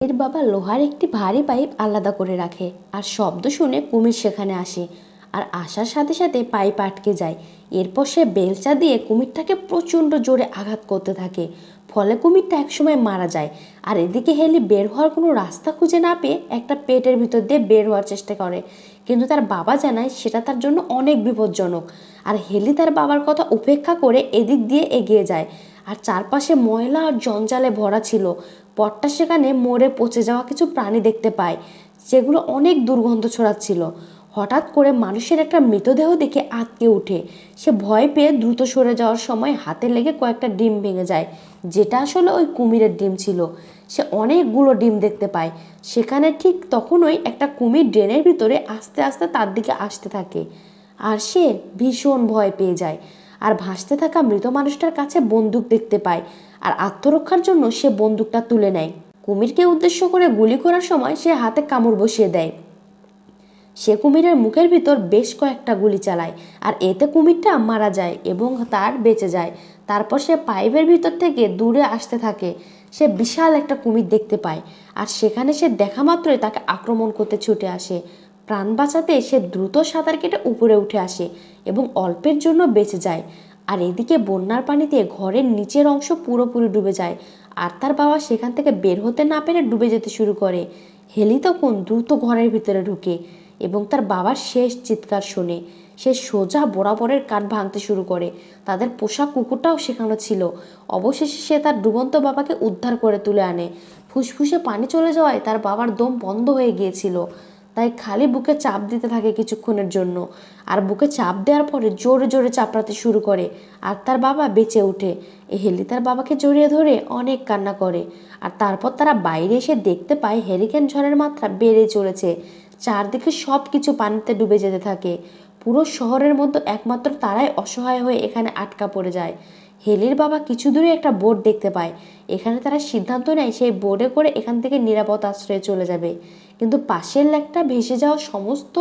এর বাবা লোহার একটি ভারী পাইপ আলাদা করে রাখে আর শব্দ শুনে কুমির সেখানে আসে আর আসার সাথে সাথে পাইপ আটকে যায়। এরপর সে বেলচা দিয়ে কুমিরটাকে প্রচণ্ড জোরে আঘাত করতে থাকে। ফলে কুমিরটা একসময় মারা যায়। আর এদিকে হেলি বের হওয়ার কোনো রাস্তা খুঁজে না পেয়ে একটা পেটের ভিতর দিয়ে বের হওয়ার চেষ্টা করে। কিন্তু তার বাবা জানায় সেটা তার জন্য অনেক বিপজ্জনক। আর হেলি তার বাবার কথা উপেক্ষা করে এদিক দিয়ে এগিয়ে যায়। আর চারপাশে ময়লা আর জঞ্জালে ভরা ছিল। পথটা সেখানে মরে পচে যাওয়া কিছু প্রাণী দেখতে পায়, যেগুলো অনেক দুর্গন্ধ ছড়াচ্ছিল। হঠাৎ করে মানুষের একটা মৃতদেহ দেখে আঁতকে ওঠে। সে ভয় পেয়ে দ্রুত সরে যাওয়ার সময় হাতে লেগে কয়েকটা ডিম ভেঙে যায়, যেটা আসলে ওই কুমিরের ডিম ছিল। সে অনেকগুলো ডিম দেখতে পায়। সেখানে ঠিক তখনই একটা কুমির ড্রেনের ভিতরে আস্তে আস্তে তার দিকে আসতে থাকে আর সে ভীষণ ভয় পেয়ে যায়। আর ভাসতে থাকা মৃত মানুষটার কাছে বন্দুক দেখতে পায় আর আত্মরক্ষার জন্য সে বন্দুকটা তুলে নেয়। কুমিরকে উদ্দেশ্য করে গুলি করার সময় সে হাতে কামড় বসিয়ে দেয়। সে কুমিরের মুখের ভিতর বেশ কয়েকটা গুলি চালায়, আর এতে কুমিরটা মারা যায় এবং তার বেঁচে যায়। তারপর সে পাইপের ভিতর থেকে দূরে আসতে থাকে। সে বিশাল একটা কুমির দেখতে পায়, আর সেখানে সে দেখা মাত্রই তাকে আক্রমণ করতে ছুটে আসে। প্রাণ বাঁচাতে সে দ্রুত সাঁতার কেটে উপরে উঠে আসে এবং অল্পের জন্য বেঁচে যায়। আর এদিকে বন্যার পানিতে ঘরের নিচের অংশ পুরোপুরি ডুবে যায়, আর তার বাবা সেখান থেকে বের হতে না পেরে ডুবে যেতে শুরু করে। হেলি তখন দ্রুত ঘরের ভিতরে ঢুকে। এবং তার বাবার শেষ চিৎকার শুনে। সে সোজা বরাবরের কাঠ ভাঙতে শুরু করে। তাদের পোষা কুকুরটাও সেখানে ছিল। অবশেষে সে তার ডুবন্ত বাবাকে উদ্ধার করে তুলে আনে। ফুসফুসে পানি চলে যাওয়ায় তার বাবার দম বন্ধ হয়ে গিয়েছিল। তাই খালি বুকে চাপ দিতে থাকে কিছুক্ষণের জন্য। আর বুকে চাপ দেওয়ার পরে জোরে জোরে চাপড়াতে শুরু করে। আর তার বাবা বেঁচে ওঠে। হেলি তার বাবাকে জড়িয়ে ধরে অনেক কান্না করে। আর তারপর তারা বাইরে এসে দেখতে পায় হেরিকেন ঝড়ের মাত্রা বেড়ে চলেছে। চারদিকে সব কিছু পানিতে ডুবে যেতে থাকে। পুরো শহরের মধ্যে একমাত্র তারাই অসহায় হয়ে এখানে আটকা পড়ে যায়। হেলির বাবা কিছু দূরে একটা বোর্ড দেখতে পায়। এখানে তারা সিদ্ধান্ত নেয় সেই বোর্ডে করে এখান থেকে নিরাপদ আশ্রয়ে চলে যাবে। কিন্তু পাশের লেকটা ভেসে যাওয়া সমস্ত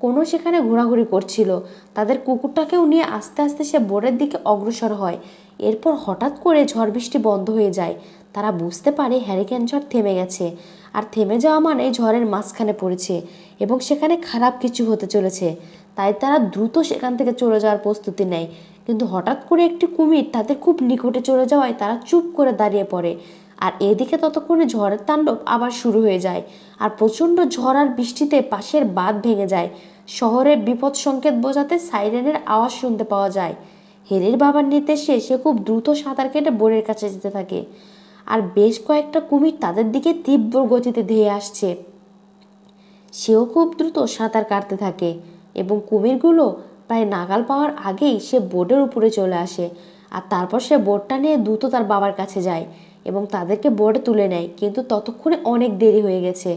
কোনো সেখানে ঘোরাঘুরি করছিল। তাদের কুকুরটাকেও নিয়ে আস্তে আস্তে সে বোর্ডের দিকে অগ্রসর হয়। এরপর হঠাৎ করে ঝড় বৃষ্টি বন্ধ হয়ে যায়। তারা বুঝতে পারে হ্যারিকেন ঝড় থেমে গেছে। আর থেমে যাওয়া মানে ঝড়ের মাঝখানে পড়েছে এবং সেখানে খারাপ কিছু হতে চলেছে। তাই তারা দ্রুত সেখান থেকে চলে যাওয়ার প্রস্তুতি নেয়। কিন্তু হঠাৎ করে একটি কুমির তাদের খুব নিকটে চলে যাওয়ায় তারা চুপ করে দাঁড়িয়ে পড়ে। আর এদিকে ততক্ষণে ঝড়ের তাণ্ডব আবার শুরু হয়ে যায় আর প্রচণ্ড ঝড় আর বৃষ্টিতে পাশের বাঁধ ভেঙে যায়। শহরের বিপদ সংকেত বোঝাতে সাইরেনের আওয়াজ শুনতে পাওয়া যায়। হেরির বাবার নির্দেশে সে খুব দ্রুত সাঁতার কেটে বোনের কাছে যেতে থাকে। আর বেশ কয়েকটা কুমির তাদের দিকে তীব্র গতিতে ধেয়ে আসছে। সেও খুব দ্রুত সাঁতার কাটতে থাকে এবং কুমিরগুলো প্রায় নাগাল পাওয়ার আগেই সে বোর্ডের উপরে চলে আসে আর তারপর সে বোর্ডটা নিয়ে দ্রুত তার বাবার কাছে যায় এবং তাদেরকে বোর্ডে তুলে নেয়। কিন্তু ততক্ষণে অনেক দেরি হয়ে গেছে।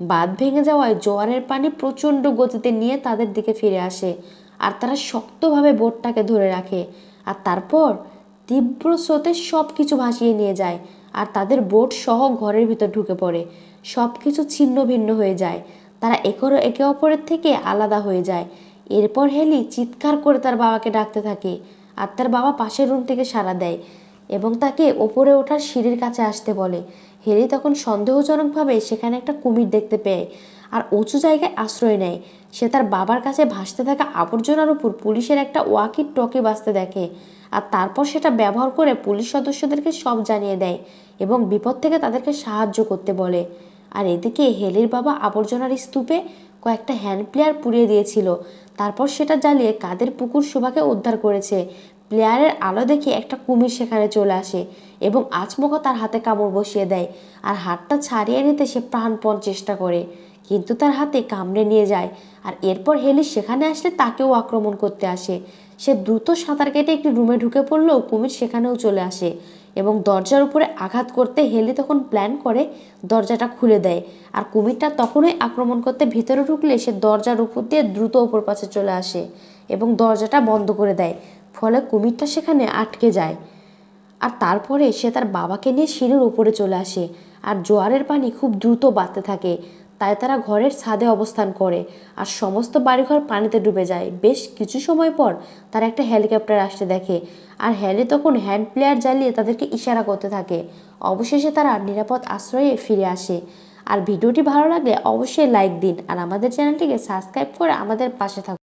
বাঁধ ভেঙে যাওয়ায় জোয়ারের পানি প্রচণ্ড গতিতে নিয়ে তাদের দিকে ফিরে আসে আর তারা শক্তভাবে বোটটাকে ধরে রাখে আর তারপর তীব্র স্রোতে সব কিছু ভাসিয়ে নিয়ে যায় আর তাদের বোট সহ ঘরের ভিতর ঢুকে পড়ে। সব কিছু ছিন্ন ভিন্ন হয়ে যায়। তারা একর একে অপরের থেকে আলাদা হয়ে যায়। এরপর হেলি চিৎকার করে তার বাবাকে ডাকতে থাকে আর তার বাবা পাশের রুম থেকে সাড়া দেয় এবং তাকে ওপরে ওঠার সিঁড়ির কাছে আসতে বলে। হেলি তখন সন্দেহজনকভাবে সেখানে একটা কুমির দেখতে পেয়ে আর উঁচু জায়গায় আশ্রয় নেয়। সে তার বাবার কাছে ভাসতে থাকা আবর্জনার উপর পুলিশের একটা ওয়াকি টকি বাঁচতে দেখে আর তারপর সেটা ব্যবহার করে পুলিশ সদস্যদেরকে সব জানিয়ে দেয় এবং বিপদ থেকে তাদেরকে সাহায্য করতে বলে। আর এদিকে হেলির বাবা আবর্জনার স্তূপে কয়েকটা হ্যান্ড প্লেয়ার পুড়িয়ে দিয়েছিল। তারপর সেটা জ্বালিয়ে কাদের পুকুর শোভাকে উদ্ধার করেছে। প্লেয়ারের আলো দেখে একটা কুমির সেখানে চলে আসে এবং আচমকা তার হাতে কামড় বসিয়ে দেয়। আর হাতটা ছাড়িয়ে নিতে সে প্রাণপণ চেষ্টা করে। কিন্তু তার হাতে কামড়ে নিয়ে যায়। আর এরপর হেলি সেখানে আসলে তাকেও আক্রমণ করতে আসে। সে দ্রুত সাঁতার কেটে একটি রুমে ঢুকে পড়লেও কুমির সেখানেও চলে আসে এবং দরজার উপরে আঘাত করতে হেলি তখন প্ল্যান করে দরজাটা খুলে দেয়। আর কুমিরটা তখনই আক্রমণ করতে ভিতরে ঢুকলে সে দরজার উপর দিয়ে দ্রুত ওপর পাশে চলে আসে এবং দরজাটা বন্ধ করে দেয়। ফলে কুমিরটা সেখানে আটকে যায়। আর তারপরে সে তার বাবাকে নিয়ে সিঁড়ির উপরে চলে আসে। আর জোয়ারের পানি খুব দ্রুত বাড়তে থাকে। তাই তারা ঘরের ছাদে অবস্থান করে। আর সমস্ত বাড়িঘর পানিতে ডুবে যায়। বেশ কিছু সময় পর তারা একটা হেলিকপ্টার আসতে দেখে। আর হ্যালি তখন হ্যান্ড প্লেয়ার জ্বালিয়ে তাদেরকে ইশারা করতে থাকে। অবশেষে তারা নিরাপদ আশ্রয়ে ফিরে আসে। আর ভিডিওটি ভালো লাগলে অবশ্যই লাইক দিন। আর আমাদের চ্যানেলটিকে সাবস্ক্রাইব করে আমাদের পাশে থাকুন।